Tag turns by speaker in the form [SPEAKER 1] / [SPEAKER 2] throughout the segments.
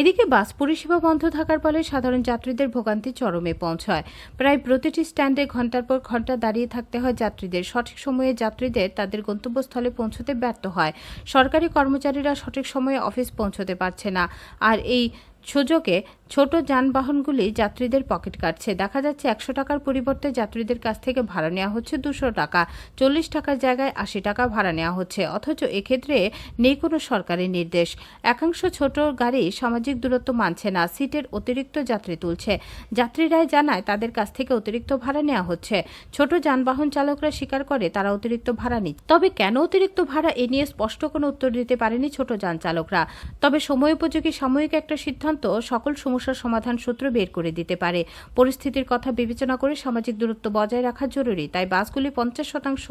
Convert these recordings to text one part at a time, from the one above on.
[SPEAKER 1] এদিকে বাস পরিষেবা বন্ধ থাকার ফলে সাধারণ যাত্রীদের ভোগান্তি চরমে পৌঁছায়। প্রায় প্রতিটি স্ট্যান্ডে ঘণ্টার পর ঘণ্টা দাঁড়িয়ে থাকতে হয় যাত্রীদের। সঠিক সময়ে যাত্রীদের তাদের গন্তব্যস্থলে পৌঁছতে ব্যর্থ হয়। সরকারি কর্মচারীরা সঠিক সময়ে অফিস পৌঁছতে পারছে না। আর এই সুযোগে ছোট যানবাহনগুলি যাত্রীদের পকেট কাটছে। দেখা যাচ্ছে একশো টাকার পরিবর্তে যাত্রীদের কাছ থেকে ভাড়া নেওয়া হচ্ছে দুশো টাকা। চল্লিশ টাকার জায়গায় আশি টাকা ভাড়া নেওয়া হচ্ছে। অথচ এক্ষেত্রে নেই কোনো সরকারি নির্দেশ। একাংশ ছোট গাড়ি সামাজিক দূরত্ব মানছে না, সিটের অতিরিক্ত যাত্রী তুলছে। যাত্রীরাই জানায় তাদের কাছ থেকে অতিরিক্ত ভাড়া নেওয়া হচ্ছে। ছোট যানবাহন চালকরা স্বীকার করে তারা অতিরিক্ত ভাড়া নিচ্ছে। তবে কেন অতিরিক্ত ভাড়া এ নিয়ে স্পষ্ট কোনো উত্তর দিতে পারেনি ছোট যান চালকরা? তবে সময়োপযোগী সাময়িক একটা সিদ্ধান্ত সকল সমস্যার সমাধান সূত্র বের করে দিতে পারে। পরিস্থিতির কথা বিবেচনা করে সামাজিক দূরত্ব বজায় রাখা জরুরি। তাই বাসগুলি পঞ্চাশ শতাংশ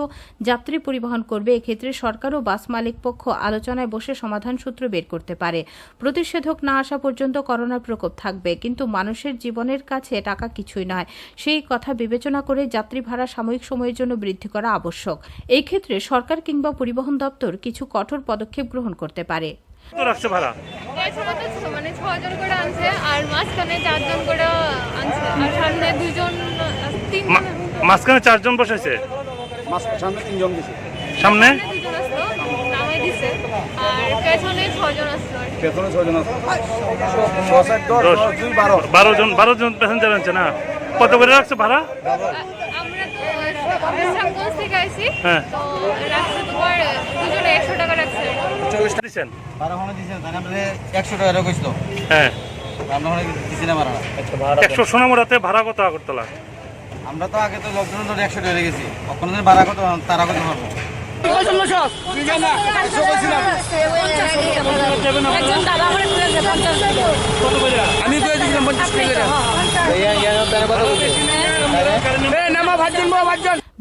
[SPEAKER 1] যাত্রী পরিবহন করবে। এক্ষেত্রে সরকার ও বাস মালিক পক্ষ আলোচনায় বসে সমাধান সূত্র বের করতে পারে। প্রতিষেধক না আসা পর্যন্ত করোনার প্রকোপ থাকবে। কিন্তু মানুষের জীবনের কাছে টাকা কিছুই নয়। সেই কথা বিবেচনা করে যাত্রী ভাড়া সাময়িক সময়ের জন্য বৃদ্ধি করা আবশ্যক। এই ক্ষেত্রে সরকার কিংবা পরিবহন দপ্তর কিছু কঠোর পদক্ষেপ গ্রহণ করতে পারে।
[SPEAKER 2] মানে ছজন করে আনছে আর মাঝখানে চারজন করে আনছে। আর সামনে দুজন তিন
[SPEAKER 3] মাঝখানে চারজন বসেছে?
[SPEAKER 4] সামনে তিনজন গেছে। বারো
[SPEAKER 3] বারো। জন বারো জন প্যাসেঞ্জার আছে না? কত করে রাখছে ভাড়া?
[SPEAKER 2] আমরা তো থেকে আইছি।
[SPEAKER 3] হ্যাঁ।
[SPEAKER 2] তো রাখছে তোমার দুজনে একশো টাকা রাখছে।
[SPEAKER 4] ওখানে একশো টাকা কইছিল
[SPEAKER 3] হ্যাঁ।
[SPEAKER 4] আমরা ওখানে দিছি না ভাড়া।
[SPEAKER 3] একশো সোনামুড়াতে ভাড়া কত আগরতলা?
[SPEAKER 4] আমরা তো আগে তো লকডাউন ধরে একশো টাকা গেছি ভাড়া কত তারা কত পারব। আমি করে দিয়েছিলাম পঞ্চাশ টাকা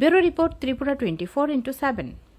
[SPEAKER 1] bureau report Tripura twenty four into seven.